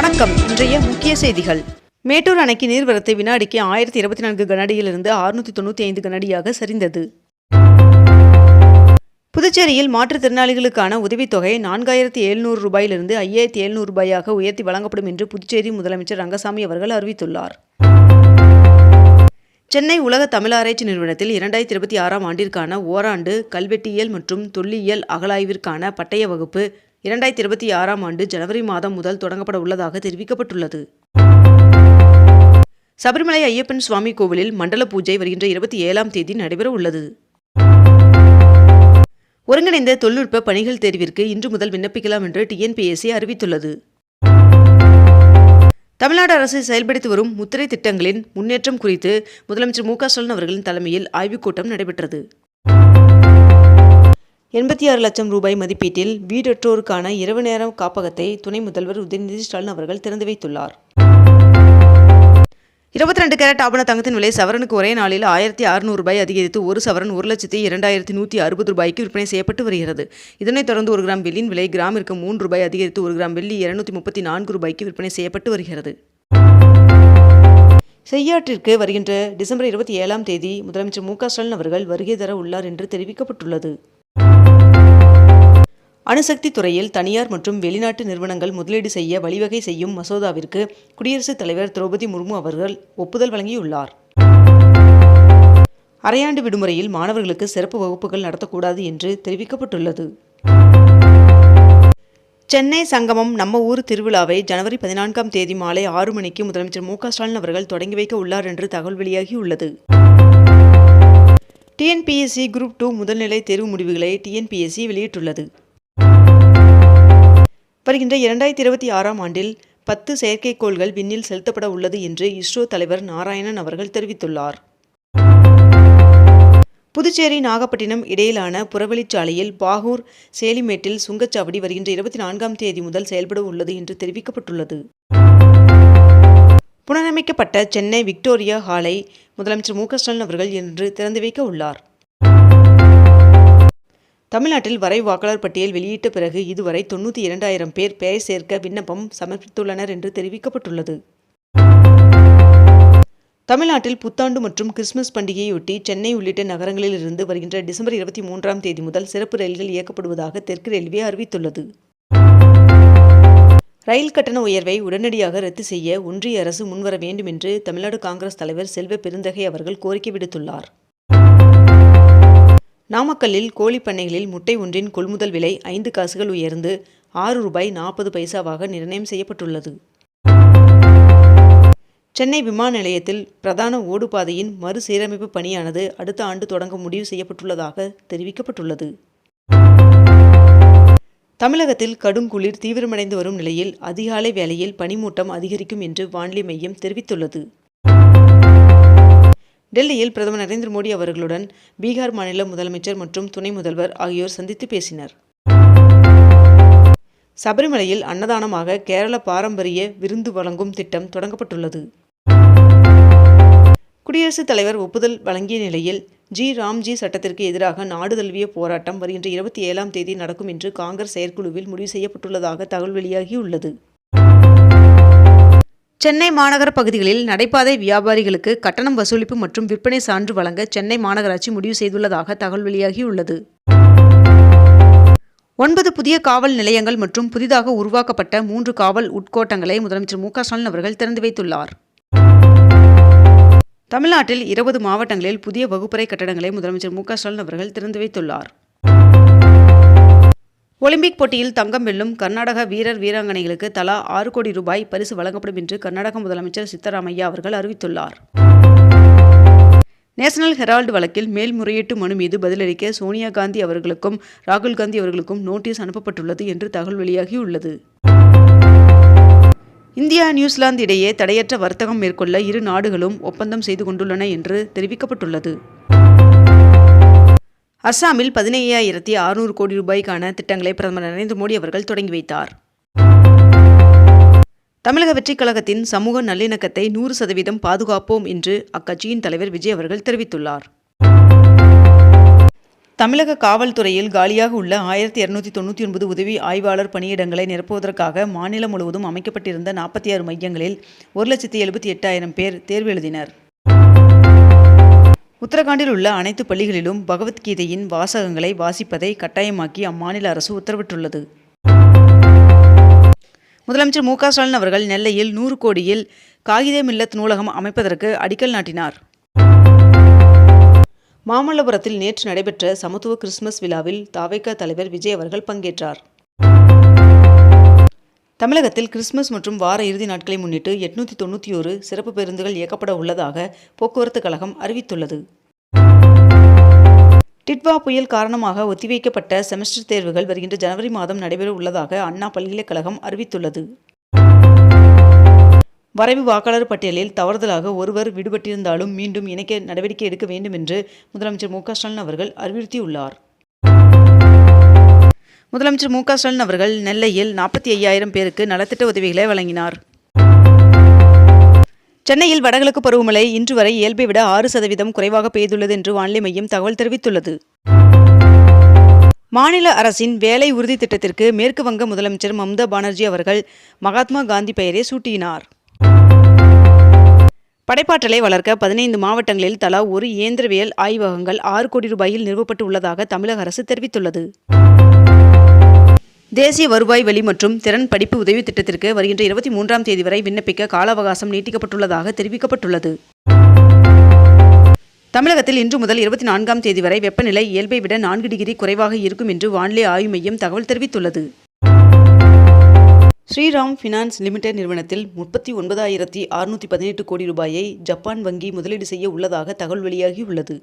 வணக்கம். இன்றைய முக்கிய செய்திகள். மேட்டூர் அணைக்கு நீர்வரத்து வினாடிக்கு ஆயிரத்தி இருபத்தி நான்கு கனஅடியிலிருந்து அறுநூத்தி தொண்ணூற்றி ஐந்து கனஅடியாக சரிந்தது. புதுச்சேரியில் மாற்றுத்திறனாளிகளுக்கான உதவித்தொகை நான்காயிரத்தி எழுநூறு ரூபாயிலிருந்து ஐயாயிரத்தி எழுநூறு ரூபாயாக உயர்த்தி வழங்கப்படும் என்று புதுச்சேரி முதலமைச்சர் ரங்கசாமி அவர்கள் அறிவித்துள்ளார். சென்னை உலக தமிழாராய்ச்சி நிறுவனத்தில் இரண்டாயிரத்தி இருபத்தி ஆறாம் ஆண்டிற்கான ஓராண்டு கல்வெட்டியல் மற்றும் தொல்லியல் அகலாய்விற்கான பட்டய வகுப்பு இரண்டாயிரத்தி இருபத்தி ஆறாம் ஆண்டு ஜனவரி மாதம் முதல் தொடங்கப்பட உள்ளதாக தெரிவிக்கப்பட்டுள்ளது. சபரிமலை ஐயப்பன் சுவாமி கோவிலில் மண்டல பூஜை வருகின்ற இருபத்தி ஏழாம் தேதி நடைபெற உள்ளது. ஒருங்கிணைந்த தொழில்நுட்ப பணிகள் தேர்விற்கு இன்று முதல் விண்ணப்பிக்கலாம் என்று டிஎன்பிஎஸ்சி அறிவித்துள்ளது. தமிழ்நாடு அரசு செயல்படுத்தி வரும் முத்திரை திட்டங்களின் முன்னேற்றம் குறித்து முதலமைச்சர் மு க ஸ்டாலின் அவர்களின் தலைமையில் ஆய்வுக் கூட்டம் நடைபெற்றது. எண்பத்தி ஆறு லட்சம் ரூபாய் மதிப்பீட்டில் வீடற்றோருக்கான இரவு நேர காப்பகத்தை துணை முதல்வர் உதயநிதி ஸ்டாலின் அவர்கள் திறந்து வைத்துள்ளார். இருபத்தி ரெண்டு கேரட் ஆபண தங்கத்தின் விலை சவரனுக்கு ஒரே நாளில் ஆயிரத்தி அறுநூறு ரூபாய் அதிகரித்து ஒரு சவரன் ஒரு லட்சத்தி இரண்டாயிரத்தி நூற்றி அறுபது ரூபாய்க்கு விற்பனை செய்யப்பட்டு வருகிறது. இதனைத் தொடர்ந்து ஒரு கிராம் வெள்ளியின் விலை கிராமிற்கு மூன்று ரூபாய் அதிகரித்து ஒரு கிராம் வெள்ளி இருநூத்தி முப்பத்தி நான்கு ரூபாய்க்கு விற்பனை செய்யப்பட்டு வருகிறது. செய்யாற்றிற்கு வருகின்ற டிசம்பர் இருபத்தி ஏழாம் தேதி முதலமைச்சர் மு க ஸ்டாலின் அவர்கள் வருகை தர உள்ளார் என்று தெரிவிக்கப்பட்டுள்ளது. அணுசக்தி துறையில் தனியார் மற்றும் வெளிநாட்டு நிறுவனங்கள் முதலீடு செய்ய வழிவகை செய்யும் மசோதாவிற்கு குடியரசுத் தலைவர் திரௌபதி முர்மு அவர்கள் ஒப்புதல் வழங்கியுள்ளார். அரையாண்டு விடுமுறையில் மாணவர்களுக்கு சிறப்பு வகுப்புகள் நடத்தக்கூடாது என்று தெரிவிக்கப்பட்டுள்ளது. சென்னை சங்கமம் நம்ம ஊர் திருவிழாவை ஜனவரி பதினான்காம் தேதி மாலை ஆறு மணிக்கு முதலமைச்சர் மு ஸ்டாலின் அவர்கள் தொடங்கி வைக்க உள்ளார் என்று தகவல் வெளியாகியுள்ளது. டிஎன்பிஎஸ்சி குரூப் டூ முதல்நிலை தேர்வு முடிவுகளை டிஎன்பிஎஸ்சி வெளியிட்டுள்ளது. வருகின்ற இரண்டாயிரத்தி இருபத்தி ஆறாம் ஆண்டில் பத்து செயற்கைக்கோள்கள் விண்ணில் செலுத்தப்பட உள்ளது என்று இஸ்ரோ தலைவர் நாராயணன் அவர்கள் தெரிவித்துள்ளார். புதுச்சேரி நாகப்பட்டினம் இடையிலான புறவழிச்சாலையில் பாகூர் சேலிமேட்டில் சுங்கச்சாவடி வருகின்ற இருபத்தி நான்காம் தேதி முதல் செயல்பட உள்ளது என்று தெரிவிக்கப்பட்டுள்ளது. புனரமைக்கப்பட்ட சென்னை விக்டோரியா ஹாலை முதலமைச்சர் மு க ஸ்டாலின் அவர்கள் இன்று திறந்து வைக்க உள்ளார். தமிழ்நாட்டில் வரை வாக்காளர் பட்டியல் வெளியிட்ட பிறகு இதுவரை தொண்ணூற்றி இரண்டாயிரம் பேர் பெயர் சேர்க்க விண்ணப்பம் சமர்ப்பித்துள்ளனர் என்று தெரிவிக்கப்பட்டுள்ளது. தமிழ்நாட்டில் புத்தாண்டு மற்றும் கிறிஸ்துமஸ் பண்டிகையொட்டி சென்னை உள்ளிட்ட நகரங்களில் இருந்து வருகின்ற டிசம்பர் இருபத்தி மூன்றாம் தேதி முதல் சிறப்பு ரயில்கள் இயக்கப்படுவதாக தெற்கு ரயில்வே அறிவித்துள்ளது. ரயில் கட்டண உயர்வை உடனடியாக ரத்து செய்ய ஒன்றிய அரசு முன்வர வேண்டும் என்று தமிழ்நாடு காங்கிரஸ் தலைவர் செல்வ பெருந்தகை அவர்கள் கோரிக்கை விடுத்துள்ளார். நாமக்கல்லில் கோழி பண்ணைகளில் முட்டை ஒன்றின் கொள்முதல் விலை ஐந்து காசுகள் உயர்ந்து ஆறு ரூபாய் நாற்பது பைசாவாக நிர்ணயம் செய்யப்பட்டுள்ளது. சென்னை விமான நிலையத்தில் பிரதான ஓடுபாதையின் மறுசீரமைப்பு பணியானது அடுத்த ஆண்டு தொடங்க முடிவு செய்யப்பட்டுள்ளதாக தெரிவிக்கப்பட்டுள்ளது. தமிழகத்தில் கடும் குளிர் தீவிரமடைந்து வரும் நிலையில் அதிகாலை வேளையில் பனிமூட்டம் அதிகரிக்கும் என்று வானிலை மையம் தெரிவித்துள்ளது. டெல்லியில் பிரதமர் நரேந்திர மோடி அவர்களுடன் பீகார் மாநில முதலமைச்சர் மற்றும் துணை முதல்வர் ஆகியோர் சந்தித்து பேசினர். சபரிமலையில் அன்னதானமாக கேரள பாரம்பரிய விருந்து வழங்கும் திட்டம் தொடங்கப்பட்டுள்ளது. குடியரசுத் தலைவர் ஒப்புதல் வழங்கிய நிலையில் ஜி. ராம்ஜி சட்டத்திற்கு எதிராக நாடு தழுவிய போராட்டம் வருகின்ற இருபத்தி ஏழாம் தேதி நடக்கும் என்று காங்கிரஸ் செயற்குழுவில் முடிவு செய்யப்பட்டுள்ளதாக தகவல் வெளியாகியுள்ளது. சென்னை மாநகர பகுதிகளில் நடைபாதை வியாபாரிகளுக்கு கட்டணம் வசூலிப்பு மற்றும் விற்பனை சான்று வழங்க சென்னை மாநகராட்சி முடிவு செய்துள்ளதாக தகவல் வெளியாகியுள்ளது. ஒன்பது புதிய காவல் நிலையங்கள் மற்றும் புதிதாக உருவாக்கப்பட்ட மூன்று காவல் உட்கோட்டங்களை முதலமைச்சர் மு க ஸ்டாலின் அவர்கள் திறந்து வைத்துள்ளார். தமிழ்நாட்டில் இருபது மாவட்டங்களில் புதிய வகுப்பறை கட்டடங்களை முதலமைச்சர் மு க ஸ்டாலின் அவர்கள் திறந்து வைத்துள்ளார். ஒலிம்பிக் போட்டியில் தங்கம் வெல்லும் கர்நாடக வீரர் வீராங்கனைகளுக்கு தலா ஆறு கோடி ரூபாய் பரிசு வழங்கப்படும் என்று கர்நாடக முதலமைச்சர் சித்தராமையா அவர்கள் அறிவித்துள்ளார். நேஷனல் ஹெரால்டு வழக்கில் மேல்முறையீட்டு மனு மீது பதிலளிக்க சோனியா காந்தி அவர்களுக்கும் ராகுல் காந்தி அவர்களுக்கும் நோட்டீஸ் அனுப்பப்பட்டுள்ளது என்று தகவல் வெளியாகியுள்ளது. இந்தியா நியூசிலாந்து இடையே தடையற்ற வர்த்தகம் மேற்கொள்ள இரு நாடுகளும் ஒப்பந்தம் செய்து கொண்டுள்ளன என்று தெரிவிக்கப்பட்டுள்ளது. அஸ்ஸாமில் பதினையாயிரத்தி அறுநூறு கோடி ரூபாய்க்கான திட்டங்களை பிரதமர் நரேந்திர மோடி அவர்கள் தொடங்கி வைத்தார். தமிழக வெற்றிக் கழகத்தின் சமூக நல்லிணக்கத்தை நூறு சதவீதம் பாதுகாப்போம் என்று அக்கட்சியின் தலைவர் விஜய் அவர்கள் தெரிவித்துள்ளார். தமிழக காவல்துறையில் காலியாக உள்ள ஆயிரத்தி இரநூத்தி தொண்ணூற்றி ஒன்பது உதவி ஆய்வாளர் பணியிடங்களை நிரப்புவதற்காக மாநிலம் முழுவதும் அமைக்கப்பட்டிருந்த நாற்பத்தி ஆறு மையங்களில் ஒரு லட்சத்தி எழுபத்தி எட்டாயிரம் பேர் தேர்வு எழுதினர். உத்தரகாண்டில் உள்ள அனைத்து பள்ளிகளிலும் பகவத்கீதையின் வாசகங்களை வாசிப்பதை கட்டாயமாக்கி அம்மாநில அரசு உத்தரவிட்டுள்ளது. முதலமைச்சர் மு க ஸ்டாலின் அவர்கள் நெல்லையில் நூறு கோடியில் காகித மில்லத் நூலகம் அமைப்பதற்கு அடிக்கல் நாட்டினார். மாமல்லபுரத்தில் நேற்று நடைபெற்ற சமத்துவ கிறிஸ்துமஸ் விழாவில் தாவேகா தலைவர் விஜய் அவர்கள் பங்கேற்றார். தமிழகத்தில் கிறிஸ்துமஸ் மற்றும் வார இறுதி நாட்களை முன்னிட்டு எட்நூத்தி தொண்ணூற்றி ஒரு சிறப்பு பேருந்துகள் இயக்கப்பட உள்ளதாக போக்குவரத்து கழகம் அறிவித்துள்ளது. டிட்வா புயல் காரணமாக ஒத்திவைக்கப்பட்ட செமஸ்டர் தேர்வுகள் வருகின்ற ஜனவரி மாதம் நடைபெற உள்ளதாக அண்ணா பல்கலைக்கழகம் அறிவித்துள்ளது. வரைவு வாக்காளர் பட்டியலில் தவறுதலாக ஒருவர் விடுபட்டிருந்தாலும் மீண்டும் இணைக்க நடவடிக்கை எடுக்க வேண்டும் என்று முதலமைச்சர் மு க ஸ்டாலின் அவர்கள் அறிவுறுத்தியுள்ளார். முதலமைச்சர் மு ஸ்டாலின் அவர்கள் நெல்லையில் நாற்பத்தி ஐயாயிரம் பேருக்கு நலத்திட்ட உதவிகளை வழங்கினார். சென்னையில் வடகிழக்கு பருவமழை இன்று வரை இயல்பை விட ஆறு சதவீதம் குறைவாக பெய்துள்ளது என்று வானிலை மையம் தகவல் தெரிவித்துள்ளது. மாநில அரசின் வேலை உறுதி திட்டத்திற்கு மேற்கு வங்க முதலமைச்சர் மம்தா பானர்ஜி அவர்கள் மகாத்மா காந்தி பெயரை சூட்டினார். படைப்பாற்றலை வளர்க்க பதினைந்து மாவட்டங்களில் தலா ஒரு இயந்திரவியல் ஆய்வகங்கள் ஆறு கோடி ரூபாயில் நிறுவப்பட்டு உள்ளதாக தமிழக அரசு தெரிவித்துள்ளது. தேசிய வருவாய் வழி மற்றும் திறன் படிப்பு உதவி திட்டத்திற்கு வருகின்ற இருபத்தி மூன்றாம் தேதி வரை விண்ணப்பிக்க கால அவகாசம் நீட்டிக்கப்பட்டுள்ளதாக தெரிவிக்கப்பட்டுள்ளது. தமிழகத்தில் இன்று முதல் இருபத்தி நான்காம் தேதி வரை வெப்பநிலை இயல்பை விட நான்கு டிகிரி குறைவாக இருக்கும் என்று வானிலை ஆய்வு மையம் தகவல் தெரிவித்துள்ளது. ஸ்ரீராம் ஃபினான்ஸ் லிமிடெட் நிறுவனத்தில் முப்பத்தி ஒன்பதாயிரத்தி அறுநூற்றி பதினெட்டு கோடி ரூபாயை ஜப்பான் வங்கி முதலீடு செய்ய உள்ளதாக தகவல் வெளியாகியுள்ளது.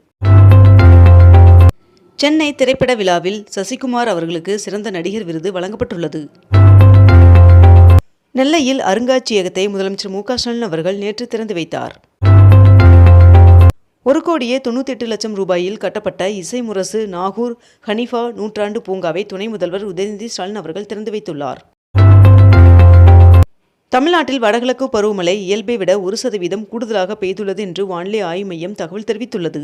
சென்னை திரைப்பட விழாவில் சசிகுமார் அவர்களுக்கு சிறந்த நடிகர் விருது வழங்கப்பட்டுள்ளது. நெல்லையில் அருங்காட்சியகத்தை முதலமைச்சர் மு ஸ்டாலின் அவர்கள் நேற்று திறந்து வைத்தார். ஒரு கோடியே தொண்ணூற்றி எட்டு லட்சம் ரூபாயில் கட்டப்பட்ட இசை முரசு நாகூர் ஹனிஃபா நூற்றாண்டு பூங்காவை துணை முதல்வர் உதயநிதி ஸ்டாலின் அவர்கள் திறந்து வைத்துள்ளார். தமிழ்நாட்டில் வடகிழக்கு பருவமழை இயல்பை விட ஒரு சதவீதம் கூடுதலாக பெய்துள்ளது என்று வானிலை ஆய்வு மையம் தகவல் தெரிவித்துள்ளது.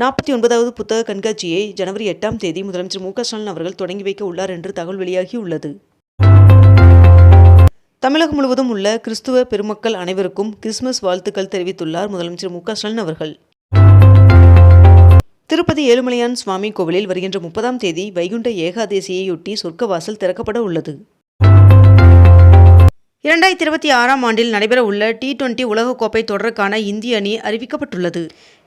நாற்பத்தி ஒன்பதாவது புத்தக கண்காட்சியை ஜனவரி எட்டாம் தேதி முதலமைச்சர் மு ஸ்டாலின் அவர்கள் தொடங்கி வைக்க உள்ளார் என்று தகவல் வெளியாகியுள்ளது. தமிழகம் முழுவதும் உள்ள கிறிஸ்துவ பெருமக்கள் அனைவருக்கும் கிறிஸ்துமஸ் வாழ்த்துக்கள் தெரிவித்துள்ளார் முதலமைச்சர் மு ஸ்டாலின் அவர்கள். திருப்பதி ஏழுமலையான் சுவாமி கோவிலில் வருகின்ற முப்பதாம் தேதி வைகுண்ட ஏகாதேசியையொட்டி சொர்க்கவாசல் திறக்கப்பட உள்ளது. இரண்டாயிரத்தி இருபத்தி ஆறாம் ஆண்டில் நடைபெற உள்ள டி டுவெண்டி உலகக்கோப்பை தொடருக்கான இந்திய அணி அறிவிக்கப்பட்டுள்ளது.